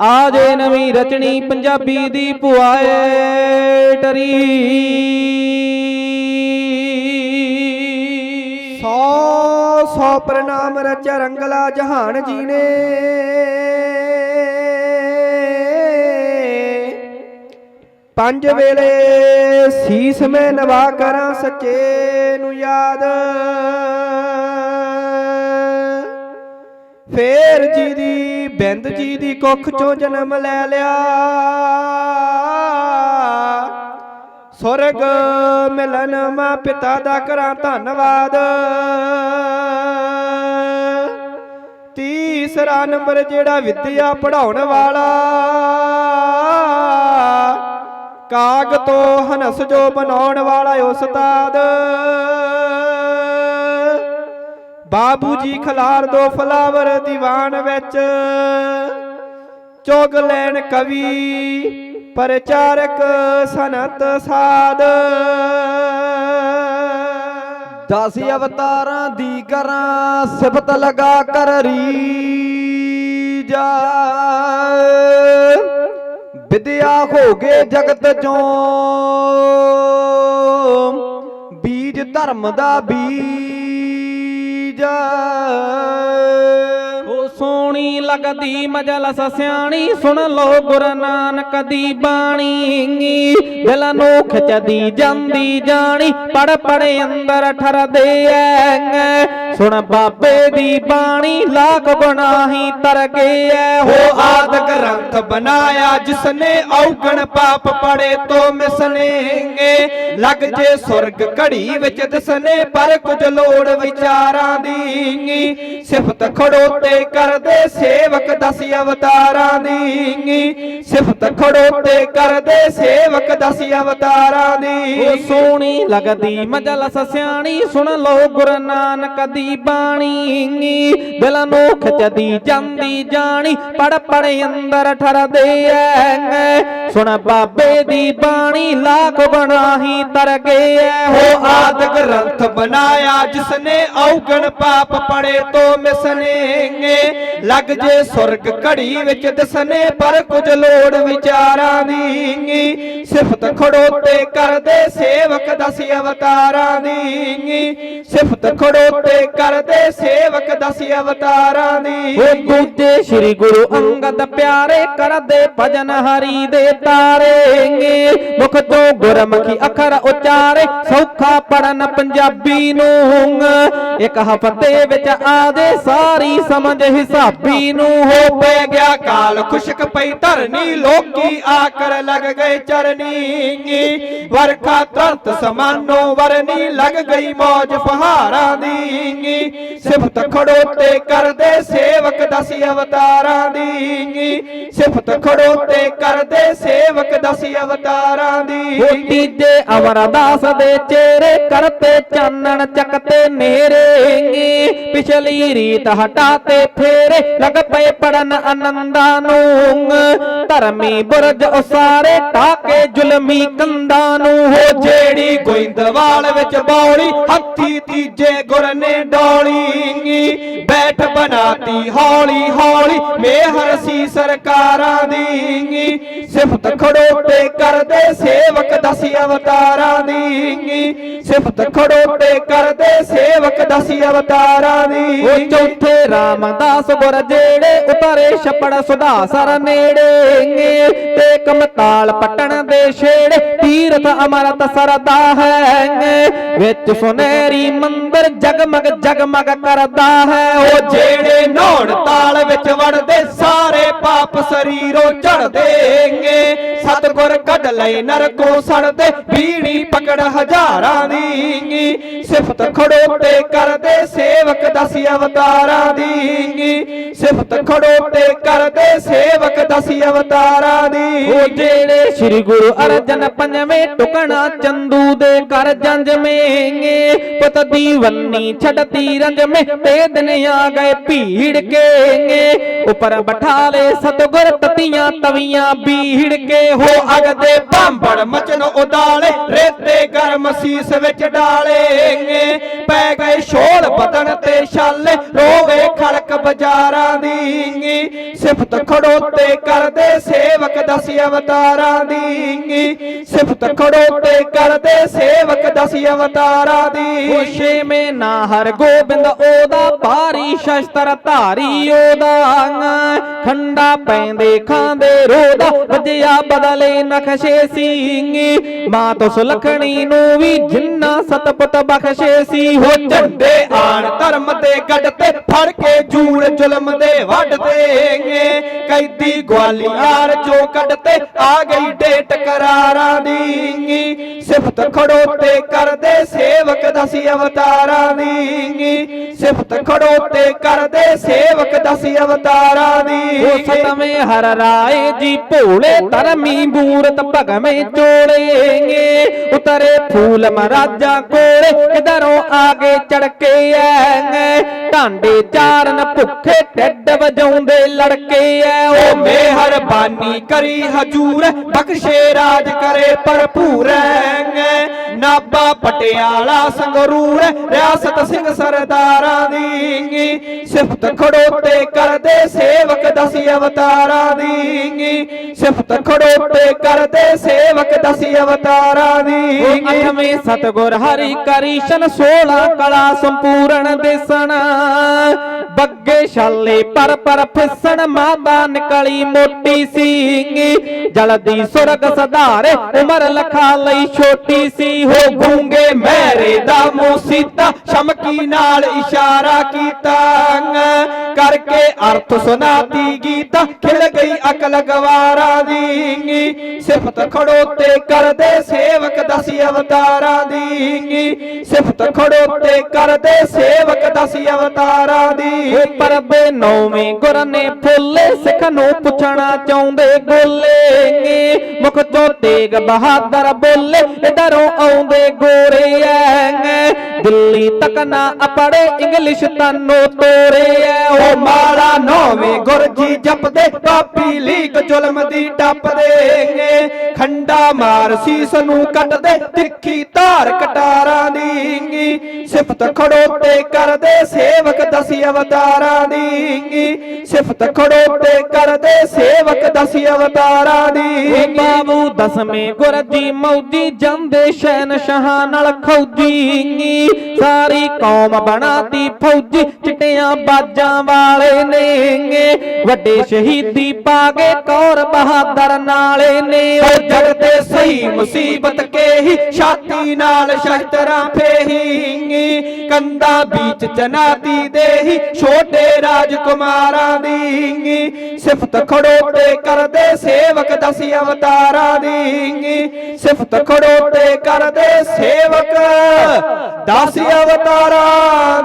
ਆਜੇ ਨਵੀਂ ਰਚਣੀ ਪੰਜਾਬੀ ਦੀ ਪੁਆਏ ਟਰੀ। ਸੌ ਸੌ ਪ੍ਰਣਾਮ ਰਚਿਆ ਰੰਗਲਾ ਜਹਾਨ ਜੀ ਨੇ ਪੰਜ ਵੇਲੇ ਸੀਸ ਮੈਂ ਨਵਾ ਕਰਾਂ ਸੱਚੇ ਨੂੰ ਯਾਦ। ਫੇਰ ਜੀ ਦੀ ਬਿੰਦ ਜੀ ਦੀ ਕੁੱਖ ਚੋਂ ਜਨਮ ਲੈ ਲਿਆ। ਸੁਰਗ ਮਿਲਨ ਮਾ ਪਿਤਾ ਦਾ ਕਰਾਂ ਧੰਨਵਾਦ। ਤੀਸਰਾ ਨੰਬਰ ਜਿਹੜਾ ਵਿਦਿਆ ਪੜਾਉਣ ਵਾਲਾ। ਕਾਗ ਤੋਂ ਹਨਸ ਜੋ ਬਣਾਉਣ ਵਾਲਾ ਉਸਤਾਦ। ਬਾਬੂ ਜੀ ਖਲਾਰ ਦੋ ਫਲਾਵਰ ਦੀਵਾਨ ਵਿੱਚ। ਚੋਗ ਲੈਣ ਕਵੀ, ਪ੍ਰਚਾਰਕ ਸਨਤ ਸਾਧ। ਦਸ ਅਵਤਾਰਾਂ ਦੀ ਕਰਾਂ ਸਿਫਤ ਲਗਾ ਕਰ ਰੀਜਾ ਵਿਦਿਆ ਹੋ ਗਏ ਜਗਤ ਚੋਂ। ਬੀਜ ਧਰਮ ਦਾ ਬੀਜ ਹੋ ਸੋਹਣੀ ਲੱਗਦੀ ਮਜਲਸ ਸਿਆਣੀ ਸੁਣ ਲੋ ਗੁਰੂ ਨਾਨਕ ਦੀ ਬਾਣੀ। ਦਿਲ ਨੂੰ ਖਿੱਚਦੀ ਜਾਂਦੀ ਜਾਣੀ, ਪੜ ਪੜ ਅੰਦਰ ਠਰਦੇ ਐ ਸੁਣ ਬਾਬੇ ਦੀ ਬਾਣੀ ਲਾਖ ਗੁਨਾਹੀ ਤਰ ਗਏ ਐ। ਹੋ ਆਦ ਗ੍ਰੰਥ ਬਣਾਇਆ, ਜਿਸਨੇ ਔਗਣ ਪਾਪ ਪੜੇ ਤੋ ਮਿਸਨੇਗੇ। ਲੱਗ ਜੇ ਸੁਰਗ ਘੜੀ ਵਿੱਚ ਦਸਨੇ, ਪਰ ਕੁਝ ਲੋੜ ਵਿਚਾਰਾਂ ਦੀ ਸਿਫਤ ਖੜੋਤੇ ਕਰਦੇ ਸੇਵਕ ਦਸ ਅਵਤਾਰਾਂ ਦੀ ਸਿਫਤ ਖੜੋਤੇ ਕਰਦੇ ਸੇਵਕ ਦਸ ਅਵਤਾਰਾਂ ਦੀ ਉਹ ਸੋਹਣੀ ਲੱਗਦੀ ਮਜਲਸ ਸਿਆਣੀ ਸੁਣ ਲੋ ਗੁਰੂ ਨਾਨਕ ਦੀ ਬਾਣੀ। ਦਿਲ ਨੂੰ ਖਿੱਚਦੀ ਜਾਂਦੀ ਜਾਣੀ ਪੜ ਪੜ ਅੰਦਰ ਠਰਦੇ ਐ। ਸੁਣ ਬਾਬੇ ਦੀ ਬਾਣੀ ਲਾਖ ਗੁਨਾਹੀ ਤਰ ਗਏ ਐ। ਹੋ ਆਦ ਗ੍ਰੰਥ ਬਣਾਇਆ ਜਿਸਨੇ ਔਗਣ ਪਾਪ ਪੜੇ ਤੋ ਮਿਸਨੇਗੇ। ਲੱਗ ਜੇ ਸੁਰਗ ਘੜੀ ਵਿੱਚ ਦਸਨੇ, ਪਰ ਕੁਝ ਲੋੜ ਵਿਚਾਰਾਂ ਦੀ ਸਿਫਤ ਖੜੋਤੇ ਕਰਦੇ ਸੇਵਕ ਦਸ ਅਵਤਾਰਾਂ ਦੀ ਸਿਫਤ ਖੜੋਤੇ ਕਰਦੇ ਸੇਵਕ ਦਸ ਅਵਤਾਰਾਂ ਦੀ ਉਹ ਦੂਜੇ ਸ੍ਰੀ ਗੁਰੂ ਅੰਗਦ ਪਿਆਰੇ ਕਰਦੇ ਭਜਨ ਹਰੀ ਦੇ ਤਾਰੇਂਗੇ ਮੁਖ ਤੋਂ ਗੁਰਮੁਖੀ ਅੱਖਰ ਉਚਾਰੇ, ਸੌਖਾ ਪੜਨ ਪੰਜਾਬੀ ਨੂੰ ਇੱਕ ਹਫ਼ਤੇ ਵਿੱਚ ਆਦੇ ਸਾਰੀ ਸਮਝ ਹਿਸਾਬੀ ਨੂੰ ਹੋ ਪੈ ਗਿਆ ਕਾਲ, ਖੁਸ਼ਕ ਪਈ ਧਰਨੀ, ਲੋਕੀ ਆਕਰ ਲੱਗ ਗਏ ਚਰਨੀ ਵਰਖਾ ਤੁਰਤ ਸਮਾਨੋ ਵਰਨੀ, ਲੱਗ ਗਈ ਮੌਜ ਫਹਾਰਾਂ ਦੀ ਸਿਫਤ ਖੜੋਤੇ ਕਰਦੇ ਸੇਵਕ ਦਸ ਅਵਤਾਰਾਂ ਦੀ ਸਿਫਤ ਖੜੋਤੇ ਕਰਦੇ ਸੇਵਕ ਦਸ ਅਵਤਾਰਾਂ ਦੀ ਤੀਜੇ ਅਮਰਦਾਸ ਦੇ ਚਿਹਰੇ, ਕਰਤੇ ਚਾਨਣ ਚੱਕਤੇ ਨੇਰੇ ਪਿਛਲੀ ਰੀਤ ਹਟਾਤੇ ਫੇਰੇ ਲਗ ਪਏ ਪੜਨ ਆਨੰਦਾਂ ਨੂੰ। ਧਰਮੀ ਬੁਰਜ ਉਸਾਰੇ ਟਾਕੇ ਜ਼ੁਲਮੀ ਕੰਦਾਂ ਨੂੰ। ਹੋ ਜਿਹੜੀ ਗੋਇੰਦਵਾਲ ਵਿੱਚ ਬੌਲੀ, ਹੱਥੀ ਤੀਜੇ ਗੁਰ ਨੇ ਡੋਲੀ। ਬੈਠ ਬਨਾਤੀ ਹੌਲੀ ਹੌਲੀ, ਮੇਹਰ ਸੀ ਸਰਕਾਰਾਂ ਦੀ। ਸਿਫਤ ਖੜੋਤੇ ਕਰਦੇ ਸੇਵਕ ਦਸ ਅਵਤਾਰਾਂ ਦੀ। ਸਿਫਤ ਖੜੋਤੇ ਕਰਦੇ ਸੇਵਕ ਦਸ ਅਵਤਾਰਾਂ ਦੀ। ਉਹ ਚੌਥੇ ਰਾਮਦਾਸ ਗੁਰ ਜਿਹੜੇ ਉਤਰੇ ਛਪੜ ਸੁਧਾਸਰ ਨੇੜੇ। ਤੇ ਕਮਤਾਲ ਪਟਣ ਦੇ ਛੇੜੇ, ਤੀਰਥ ਅਮਰਤ ਸਰਦਾ ਹੈ। ਵਿੱਚ ਸੁਨਹਿਰੀ ਮੰਦਰ ਜਗਮਗ ਜਗਮਗ ਕਰਦਾ ਹੈ। ਉਹ ਜਿਹੜੇ ਨੌਣ ਤਾਲ ਵਿੱਚ ਵੜਦੇ, ਸਾਰੇ ਪਾਪ ਸਰੀਰੋਂ ਝੜਦੇਗੇ ਸਤਗੁਰ ਕੱਢ ਲਏ ਨਰਕੋਂ ਸੜਦੇ, ਬੀੜੀ ਪਕੜ ਹਜ਼ਾਰਾਂ ਦੀ। ভাঙি ਸਿਫਤ ਖੜੋਤੇ ਕਰਦੇ ਸੇਵਕ ਦਸ ਅਵਤਾਰਾਂ ਦੀ। ਸਿਫਤ ਖੜੋਤੇ ਕਰਦੇ ਸੇਵਕ ਦਸ ਅਵਤਾਰਾਂ ਦੀ। ਉਹ ਜਿਹੜੇ ਸ੍ਰੀ ਗੁਰੂ ਅਰਜਨ ਪੰਜਵੇਂ ਟੁਕਣਾ ਚੰਦੂ ਦੇ ਕਰ ਜੰਜਮੇਂਗੇ ਪੁੱਤ ਦੀਵੰਨੀ ਛੜਤੀ ਰੰਜਮੇ ਤੇ ਦਿਨ ਆ ਗਏ ਭੀੜ ਕੇ ਉਪਰ ਬਠਾਲੇ ਸਤਗੁਰ ਤਤੀਆਂ ਤਵੀਆਂ ਬੀੜ ਕੇ ਹੋ ਹੋ ਅਗ ਦੇ ਭਾਂਬੜ ਮਚਨ ਉਡਾਲੇ ਰੇਤੇ ਗਰਮ ਸੀਸ ਵਿੱਚ ਡਾਲੇ। ਡਾਲੇਂਗੇ ਪੈ ਗਏ ਸ਼ੋਲ ਬਦਨ ਤੇ ਛਾਲੇ, ਰੋਵੇ ਖੜਕ ਬਾਜ਼ਾਰਾਂ ਦੀ ਸਿਫਤ ਖੜੋਤੇ ਕਰਦੇ ਸੇਵਕ ਦਸ ਅਵਤਾਰਾਂ ਦੀ ਸਿਫਤ ਖੜੋਤੇ ਕਰਦੇ ਸੇਵਕ ਦਸ ਅਵਤਾਰਾਂ ਦੀ ਖੁਸ਼ੇ ਮੇ ਨਾ ਹਰ ਗੋਬਿੰਦ ਉਹਦਾ ਭਾਰੀ ਸ਼ਸਤਰ ਧਾਰੀ ਉਹਦਾ ਖੰਡਾ ਪੈਂਦੇ ਖਾਂਦੇ ਰੋਦਾ, ਵਜਿਆ ਬਦਲੇ ਨਖਸ਼ੇ ਸਿੰਘੀ ਮਾਂ ਤੋਂ ਸੁਲਖਣੀ ਨੂੰ ਵੀ ਜਿੰਨਾ ਸਤਪੁੱਤ ਬਖਸ਼ੇ ਸੀ। ਹੋ ਝੰਡੇ ਆਣ ਧਰਮ ਦੇ ਗੱਡ ਤੇ ਫੜ ਕੇ ਜੂੜ ਜ਼ੁਲਮ ਦੇ ਵੱਢ ਦੇਂਗੇ। ਕੈਦੀ ਗਵਾਲੀਆਰ ਚੋਂ ਕੱਢ ਤੇ ਆ ਗਈ ਡੇਟ ਕਰਾਰਾਂ ਦੀ। ਸਿਫਤ ਖੜੋਤੇ ਕਰਦੇ ਸੇਵਕ ਦਸੀ ਅਵਤਾਰਾਂ ਦੀ। ਸਿਫਤ ਖੜੋਤੇ ਕਰਦੇ ਸੇਵਕ ਦਸ ਅਵਤਾਰਾਂ ਦੀ। ਉਹ ਸਤਵੇਂ ਹਰ ਰਾਏ ਜੀ ਭੋਲੇ ਧਰਮੀ ਮੂਰਤ ਭਗਵੇਂ ਚੋੜੇਂਗੇ ਉਤਰੇ ਫੂਲ ਮਹਾਰਾਜਾ ਕੋਲੇ ਕਿਧਰੋਂ ਆਗੇ ਚੜਕੇ ਐ ਢਾਂਡੇ ਚਾਰਨ ਭੁੱਖੇ ਢਿੱਡ ਵਜਾਉਂਦੇ ਲੜਕੇ ਐ। ਉਹ ਮਿਹਰਬਾਨੀ ਕਰੀ ਹਜੂਰ ਬਖਸ਼ੇ ਰਾਜ ਕਰੇ ਭਰਪੂਰ ਨਾਬਾ ਪਟਿਆਲਾ ਸੰਗਰੂਰ ਰਿਆਸਤ ਸਿੰਘ ਸਰਦਾਰਾਂ ਦੀ। ਸਿਫਤ ਖੜੋਤੇ ਕਰਦੇ ਸੇਵਕ ਦਸ ਅਵਤਾਰਾਂ ਦੀ ਸਿਫਤ ਖੜੋਤੇ ਕਰਦੇ ਸੇਵਕ ਦਸ ਅਵਤਾਰਾਂ ਦੀ ਉਹ ਅਠਵੇਂ ਸਤਗੁਰ ਹਰੀ ਕਰੀਸ਼ਨ 16 ਕਲਾ ਸੰਪੂਰਨ ਦੇਸਣ। ਬੱਗੇ ਛਾਲੇ, ਪਰ ਪਰ ਫਿਸਣ ਮਾਤਾ ਨਿਕਲੀ ਮੋਟੀ ਸੀਗੀ। ਜਲਦੀ ਸੁਰਗ ਸਧਾਰੇ ਉਮਰ ਲਖਾ ਲਈ ਛੋਟੀ ਸੀ। ਹੋ ਹੋ ਗੂੰਗੇ ਮਹਿਰੇ ਦਾ ਮੂਸੀਤਾ, ਸ਼ਮਕੀ ਨਾਲ ਇਸ਼ਾਰਾ ਕੀਤਾ ਕਰਕੇ ਅਰਥ ਸੁਨਾਤੀ ਗੀਤਾ। ਖਿਲ ਗਈ ਅਕਲ ਗਵਾਰਾਂ ਦੀ। ਸਿਫਤ ਖੜੋਤੇ ਕਰਦੇ ਸੇਵਕ ਦਸ ਅਵਤਾਰਾਂ ਦੀ। ਸਿਫਤ ਖੜੋਤੇ ਕਰਦੇ ਸੇਵਕ ਦਸ ਅਵਤਾਰਾਂ ਦੀ। ਉਹ ਪਰਬੇ ਨੌਵੇਂ ਗੁਰ ਨੇ ਫੁੱਲੇ, ਸਿੱਖ ਨੂੰ ਪੁੱਛਣਾ ਚਾਹੁੰਦੇ ਗੋਲੇ ਮੁਖ ਚੋਂ ਤੇਗ ਬਹਾਦਰ ਬੋਲੇ ਇਧਰੋਂ ਆਉਂਦੇ ਗੋਰੇ ਐ। ਦਿੱਲੀ ਤੱਕ ਨਾ ਅਪੜੇ, ਇੰਗਲਿਸ਼ ਤਨੋ ਤੋਰੇ ਐ। ਉਹ ਮਾਲਾ ਨੌਵੇਂ ਗੁਰਜੀ ਜਪਦੇ ਪਾਪੀ ਲੀਕ ਜ਼ੁਲਮ ਦੀ ਟੱਪਦੇ ਖੰਡਾ ਮਾਰ ਸੀਸ ਨੂੰ ਕੱਟਦੇ, ਤਿੱਖੀ ਧਾਰ ਕਟਾਰਾਂ ਦੀ ਸਿਫਤ ਖੜੋਤੇ ਕਰਦੇ, ਸੇਵਕ ਦਸ ਅਵਤਾਰਾਂ ਦੀ ਸਿਫਤ ਖੜੋਤੇ ਕਰਦੇ, ਸੇਵਕ ਦਸ ਅਵਤਾਰਾਂ ਦੀ ਬਾਬੂ ਦਸਵੇਂ ਗੁਰ ਜੀ, ਮੌਜੀ ਜਾਂਦੇ ਸ਼ਹਿਨਸ਼ਾਹਾਂ ਨਾਲ ਖੌਜੀ ਸਾਰੀ ਕੌਮ ਬਣਾਤੀ ਫੌਜੀ, ਚਿੱਟਿਆਂ ਬਾਜਾਂ ਵਾ ਵਾਲੇ ਨੇ ਵੱਡੇ ਸ਼ਹੀਦੀ ਪਾ ਗਏ ਕੌਰ ਬਹਾਦਰ ਨਾਲੇ ਨੇ ਓ ਜਗ ਤੇ ਸਹੀ ਮੁਸੀਬਤ ਕੇ ਹੀ ਛਾਤੀ ਨਾਲ ਸ਼ਸਤਰਾਂ ਫੇਹੀ ਕੰਦਾ ਵਿੱਚ ਚਨਾਤੀ ਦੇਹੀ ਛੋਟੇ ਰਾਜਕੁਮਾਰਾਂ ਦੀ ਸਿਫਤ ਖੜੋਤੇ ਕਰਦੇ ਸੇਵਕ ਦਸ ਅਵਤਾਰਾਂ ਦੀ ਸਿਫਤ ਖੜੋਤੇ ਕਰਦੇ ਸੇਵਕ ਦਸ ਅਵਤਾਰਾਂ